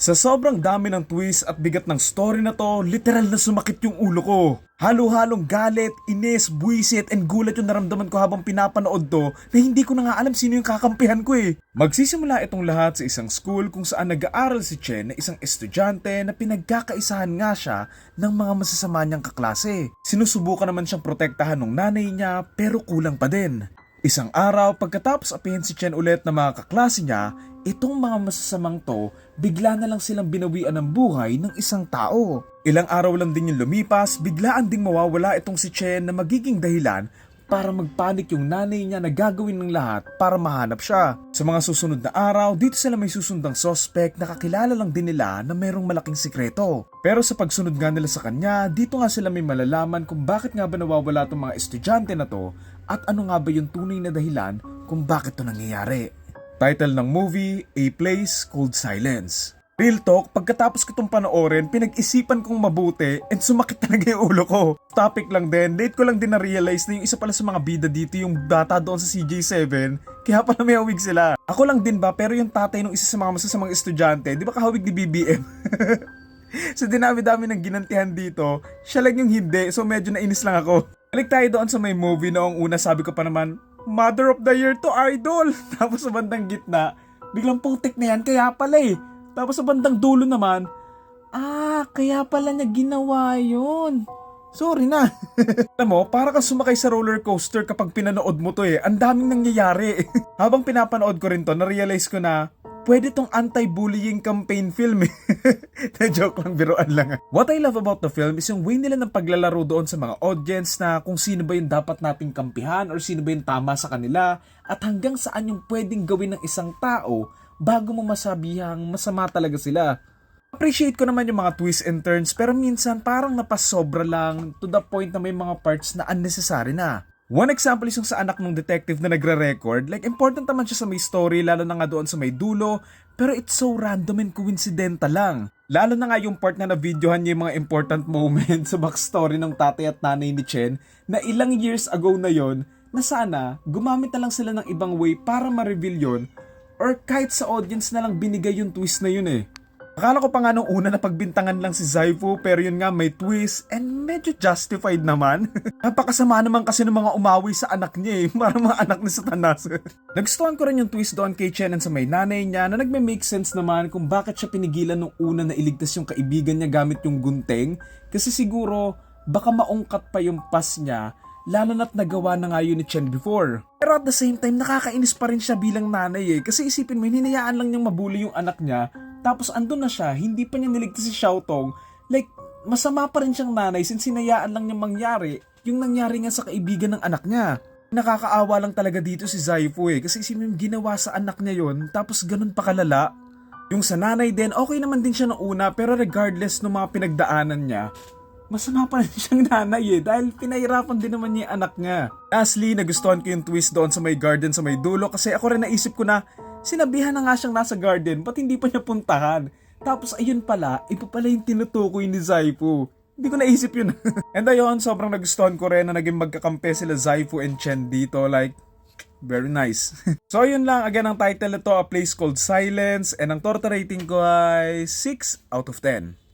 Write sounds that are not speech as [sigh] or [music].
Sa sobrang dami ng twist at bigat ng story na to, literal na sumakit yung ulo ko. Halo-halong galit, inis, buwisit, and gulat yung naramdaman ko habang pinapanood to na hindi ko na nga alam sino yung kakampihan ko eh. Magsisimula itong lahat sa isang school kung saan nag-aaral si Chen na isang estudyante na pinagkakaisahan nga siya ng mga masasama niyang kaklase. Sinusubukan naman siyang protektahan ng nanay niya pero kulang pa din. Isang araw, pagkatapos apihin si Chen ulit ng mga kaklase niya, itong mga masasamang to, bigla na lang silang binawian ng buhay ng isang tao. Ilang araw lang din yung lumipas, biglaan ding mawawala itong si Chen na magiging dahilan para magpanik yung nanay niya na gagawin ng lahat para mahanap siya. Sa mga susunod na araw, dito sila may susundang sospek na kakilala lang din nila na merong malaking sikreto. Pero sa pagsunod nga nila sa kanya, dito nga sila may malalaman kung bakit nga ba nawawala itong mga estudyante na to at ano nga ba yung tunay na dahilan kung bakit to nangyayari. Title ng movie, A Place Called Silence. Real talk, pagkatapos ko itong panoorin, pinag-isipan kong mabuti and sumakit [laughs] talaga yung ulo ko. Topic lang din, late ko lang din na-realize na yung isa pala sa mga bida dito yung data doon sa CJ7, kaya pala may hawig sila. Ako lang din ba, pero yung tatay ng isa sa mga masasamang estudyante, di ba kahawig ni BBM? [laughs] sa dinami-dami ng ginantihan dito, siya lang yung hindi, so medyo nainis lang ako. Balik tayo doon sa may movie noong una, sabi ko pa naman, Mother of the Year to Idol! [laughs] Tapos sa bandang gitna, biglang putik na yan, kaya pala eh. Tapos sa bandang dulo naman, ah, kaya pala niya ginawa yun. Sorry na. [laughs] Alam mo, para kang sumakay sa roller coaster kapag pinanood mo to eh. Ang daming nangyayari. [laughs] Habang pinapanood ko rin to, na-realize ko na pwede tong anti-bullying campaign film eh. [laughs] joke lang, biruan lang. ah. What I love about the film is yung way nila ng paglalaro doon sa mga audience na kung sino ba yung dapat nating kampihan or sino ba yung tama sa kanila at hanggang saan yung pwedeng gawin ng isang tao bago mo masabihang masama talaga sila. Appreciate ko naman yung mga twists and turns pero minsan parang napasobra lang to the point na may mga parts na unnecessary na. One example is yung sa anak ng detective na nagre-record. Like, important naman siya sa may story, lalo na nga doon sa may dulo. Pero it's so random and coincidental lang. Lalo na nga yung part na na-videohan niya yung mga important [laughs] moments sa backstory ng tatay at nanay ni Chen na ilang years ago na yon na sana gumamit na lang sila ng ibang way para ma-reveal yon or kahit sa audience na lang binigay yung twist na yun eh. Akala ko pa nga nung una na pagbintangan lang si Zaifu pero yun nga may twist and medyo justified naman. [laughs] Napakasama naman kasi ng mga umawi sa anak niya eh, [laughs] para mga anak ni Satanas. [laughs] Nagustuhan ko rin yung twist doon kay Chen and sa may nanay niya na nagme-make sense naman kung bakit siya pinigilan nung una na iligtas yung kaibigan niya gamit yung gunting. Kasi siguro baka maungkat pa yung pas niya lalo na't nagawa na nga yun ni Chen before. Pero at the same time, nakakainis pa rin siya bilang nanay eh. Kasi isipin mo, hinayaan lang niyang mabuli yung anak niya, tapos andun na siya, hindi pa niya niligtas si Xiaotong. Like, masama pa rin siyang nanay since hinayaan lang niyang mangyari yung nangyari nga sa kaibigan ng anak niya. Nakakaawa lang talaga dito si Zaifu eh, kasi isipin mo, ginawa sa anak niya yon tapos ganun pa kalala. Yung sa nanay din, okay naman din siya noong una, pero regardless ng mga pinagdaanan niya, masama pa rin [laughs] siyang nanay eh dahil pinahirapan din naman niya anak niya. Lastly, nagustuhan ko yung twist doon sa may garden sa may dulo kasi ako rin naisip ko na sinabihan na nga siyang nasa garden ba't hindi pa niya puntahan? Tapos ayun pala, iba pala yung tinutukoy ni Zaifu. Hindi ko naisip yun. [laughs] and ayun, sobrang nagustuhan ko rin na naging magkakampi sila Zaifu and Chen dito. Like, very nice. [laughs] so yun lang, again ang title nito, A Place Called Silence. And ang torta rating ko ay 6 out of 10.